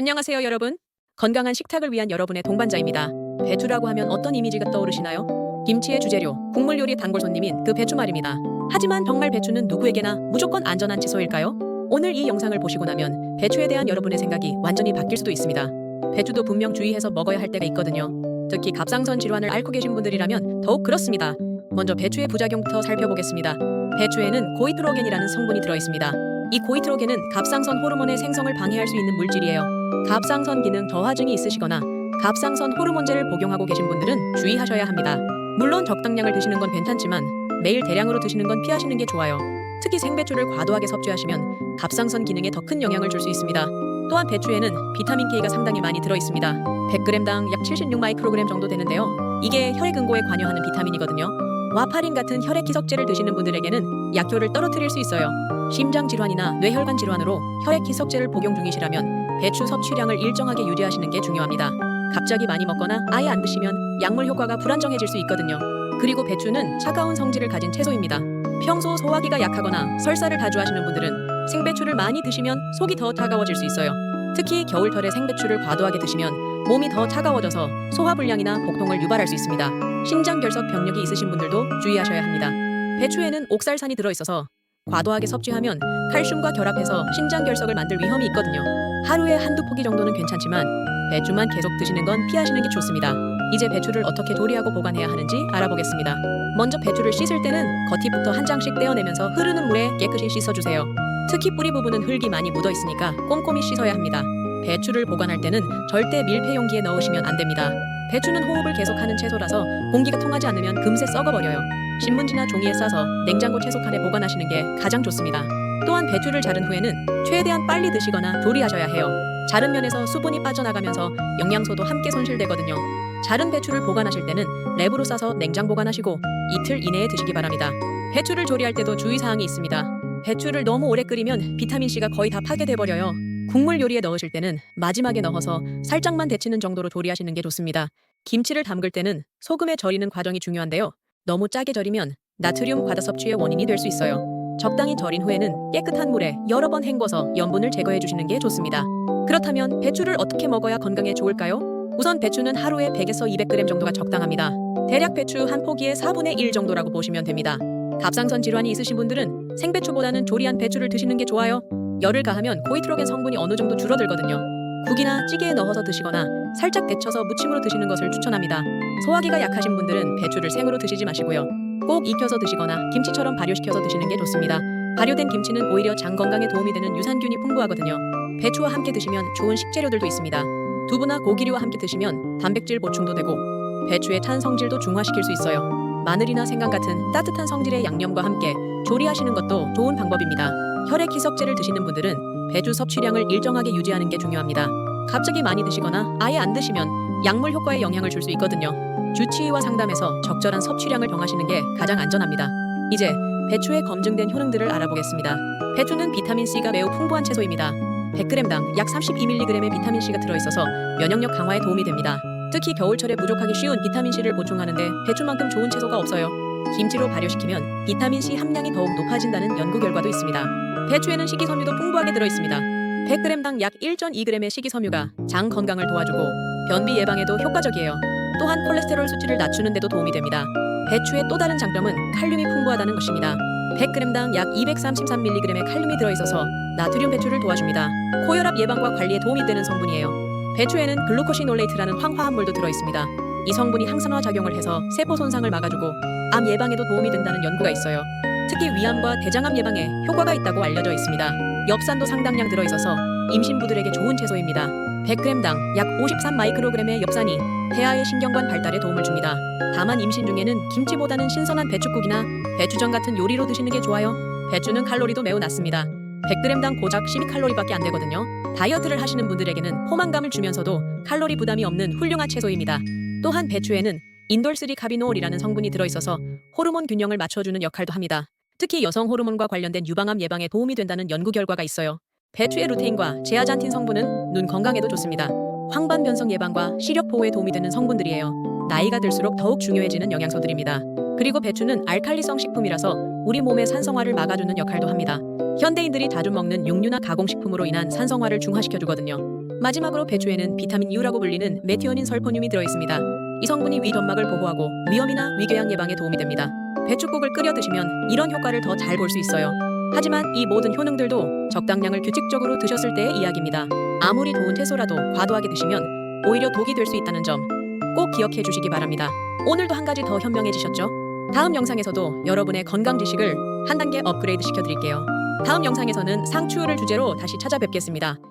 안녕하세요, 여러분. 건강한 식탁을 위한 여러분의 동반자입니다. 배추라고 하면 어떤 이미지가 떠오르시나요? 김치의 주재료, 국물 요리 단골 손님인 그 배추 말입니다. 하지만 정말 배추는 누구에게나 무조건 안전한 채소일까요? 오늘 이 영상을 보시고 나면 배추에 대한 여러분의 생각이 완전히 바뀔 수도 있습니다. 배추도 분명 주의해서 먹어야 할 때가 있거든요. 특히 갑상선 질환을 앓고 계신 분들이라면 더욱 그렇습니다. 먼저 배추의 부작용부터 살펴보겠습니다. 배추에는 고이트로겐이라는 성분이 들어 있습니다. 이 고이트로겐은 갑상선 호르몬의 생성을 방해할 수 있는 물질이에요. 갑상선 기능 저하증이 있으시거나 갑상선 호르몬제를 복용하고 계신 분들은 주의하셔야 합니다. 물론 적당량을 드시는 건 괜찮지만 매일 대량으로 드시는 건 피하시는 게 좋아요. 특히 생배추를 과도하게 섭취하시면 갑상선 기능에 더 큰 영향을 줄 수 있습니다. 또한 배추에는 비타민 K가 상당히 많이 들어 있습니다. 100g당 약 76 마이크로그램 정도 되는데요. 이게 혈액 응고에 관여하는 비타민이거든요. 와파린 같은 혈액 희석제를 드시는 분들에게는 약효를 떨어뜨릴 수 있어요. 심장 질환이나 뇌혈관 질환으로 혈액 희석제를 복용 중이시라면 배추 섭취량을 일정하게 유지하시는 게 중요합니다. 갑자기 많이 먹거나 아예 안 드시면 약물 효과가 불안정해질 수 있거든요. 그리고 배추는 차가운 성질을 가진 채소입니다. 평소 소화기가 약하거나 설사를 자주 하시는 분들은 생배추를 많이 드시면 속이 더 차가워질 수 있어요. 특히 겨울철에 생배추를 과도하게 드시면 몸이 더 차가워져서 소화불량이나 복통을 유발할 수 있습니다. 신장결석 병력이 있으신 분들도 주의하셔야 합니다. 배추에는 옥살산이 들어있어서 과도하게 섭취하면 칼슘과 결합해서 신장 결석을 만들 위험이 있거든요. 하루에 한두 포기 정도는 괜찮지만 배추만 계속 드시는 건 피하시는 게 좋습니다. 이제 배추를 어떻게 조리하고 보관해야 하는지 알아보겠습니다. 먼저 배추를 씻을 때는 겉잎부터 한 장씩 떼어내면서 흐르는 물에 깨끗이 씻어주세요. 특히 뿌리 부분은 흙이 많이 묻어 있으니까 꼼꼼히 씻어야 합니다. 배추를 보관할 때는 절대 밀폐 용기에 넣으시면 안 됩니다. 배추는 호흡을 계속하는 채소라서 공기가 통하지 않으면 금세 썩어버려요. 신문지나 종이에 싸서 냉장고 채소칸에 보관하시는 게 가장 좋습니다. 또한 배추를 자른 후에는 최대한 빨리 드시거나 조리하셔야 해요. 자른 면에서 수분이 빠져나가면서 영양소도 함께 손실되거든요. 자른 배추를 보관하실 때는 랩으로 싸서 냉장 보관하시고 이틀 이내에 드시기 바랍니다. 배추를 조리할 때도 주의사항이 있습니다. 배추를 너무 오래 끓이면 비타민C가 거의 다 파괴돼 버려요. 국물 요리에 넣으실 때는 마지막에 넣어서 살짝만 데치는 정도로 조리하시는 게 좋습니다. 김치를 담글 때는 소금에 절이는 과정이 중요한데요. 너무 짜게 절이면 나트륨 과다 섭취의 원인이 될 수 있어요. 적당히 절인 후에는 깨끗한 물에 여러 번 헹궈서 염분을 제거해 주시는 게 좋습니다. 그렇다면 배추를 어떻게 먹어야 건강에 좋을까요? 우선 배추는 하루에 100에서 200g 정도가 적당합니다. 대략 배추 한 포기의 4분의 1 정도라고 보시면 됩니다. 갑상선 질환이 있으신 분들은 생배추보다는 조리한 배추를 드시는 게 좋아요. 열을 가하면 고이트로겐 성분이 어느 정도 줄어들거든요. 국이나 찌개에 넣어서 드시거나 살짝 데쳐서 무침으로 드시는 것을 추천합니다. 소화기가 약하신 분들은 배추를 생으로 드시지 마시고요. 꼭 익혀서 드시거나 김치처럼 발효시켜서 드시는 게 좋습니다. 발효된 김치는 오히려 장 건강에 도움이 되는 유산균이 풍부하거든요. 배추와 함께 드시면 좋은 식재료들도 있습니다. 두부나 고기류와 함께 드시면 단백질 보충도 되고 배추의 탄 성질도 중화시킬 수 있어요. 마늘이나 생강 같은 따뜻한 성질의 양념과 함께 조리하시는 것도 좋은 방법입니다. 혈액 희석제를 드시는 분들은 배추 섭취량을 일정하게 유지하는 게 중요합니다. 갑자기 많이 드시거나 아예 안 드시면 약물 효과에 영향을 줄 수 있거든요. 주치의와 상담해서 적절한 섭취량을 정하시는 게 가장 안전합니다. 이제 배추의 검증된 효능들을 알아보겠습니다. 배추는 비타민 C가 매우 풍부한 채소입니다. 100g당 약 32mg의 비타민 C가 들어있어서 면역력 강화에 도움이 됩니다. 특히 겨울철에 부족하기 쉬운 비타민 C를 보충하는데 배추만큼 좋은 채소가 없어요. 김치로 발효시키면 비타민 C 함량이 더욱 높아진다는 연구 결과도 있습니다. 배추에는 식이섬유도 풍부하게 들어있습니다. 100g당 약 1.2g의 식이섬유가 장 건강을 도와주고 변비 예방에도 효과적이에요. 또한 콜레스테롤 수치를 낮추는 데도 도움이 됩니다. 배추의 또 다른 장점은 칼륨이 풍부하다는 것입니다. 100g당 약 233mg의 칼륨이 들어있어서 나트륨 배출을 도와줍니다. 고혈압 예방과 관리에 도움이 되는 성분이에요. 배추에는 글루코시놀레이트라는 황화 합물도 들어있습니다. 이 성분이 항산화 작용을 해서 세포 손상을 막아주고 암 예방에도 도움이 된다는 연구가 있어요. 특히 위암과 대장암 예방에 효과가 있다고 알려져 있습니다. 엽산도 상당량 들어있어서 임신부들에게 좋은 채소입니다. 100g당 약 53 마이크로그램의 엽산이 태아의 신경관 발달에 도움을 줍니다. 다만 임신 중에는 김치보다는 신선한 배추국이나 배추전 같은 요리로 드시는 게 좋아요. 배추는 칼로리도 매우 낮습니다. 100g당 고작 12칼로리밖에 안 되거든요. 다이어트를 하시는 분들에게는 포만감을 주면서도 칼로리 부담이 없는 훌륭한 채소입니다. 또한 배추에는 인돌3 카비노올이라는 성분이 들어있어서 호르몬 균형을 맞춰주는 역할도 합니다. 특히 여성 호르몬과 관련된 유방암 예방에 도움이 된다는 연구 결과가 있어요. 배추의 루테인과 제아잔틴 성분은 눈 건강에도 좋습니다. 황반 변성 예방과 시력 보호에 도움이 되는 성분들이에요. 나이가 들수록 더욱 중요해지는 영양소들입니다. 그리고 배추는 알칼리성 식품이라서 우리 몸의 산성화를 막아주는 역할도 합니다. 현대인들이 자주 먹는 육류나 가공식품으로 인한 산성화를 중화시켜주거든요. 마지막으로 배추에는 비타민 U라고 불리는 메티오닌 설포늄이 들어있습니다. 이 성분이 위 점막을 보호하고 위염이나 위궤양 예방에 도움이 됩니다. 배추국을 끓여 드시면 이런 효과를 더 잘 볼 수 있어요. 하지만 이 모든 효능들도 적당량을 규칙적으로 드셨을 때의 이야기입니다. 아무리 좋은 채소라도 과도하게 드시면 오히려 독이 될 수 있다는 점 꼭 기억해 주시기 바랍니다. 오늘도 한 가지 더 현명해지셨죠? 다음 영상에서도 여러분의 건강 지식을 한 단계 업그레이드 시켜드릴게요. 다음 영상에서는 상추를 주제로 다시 찾아뵙겠습니다.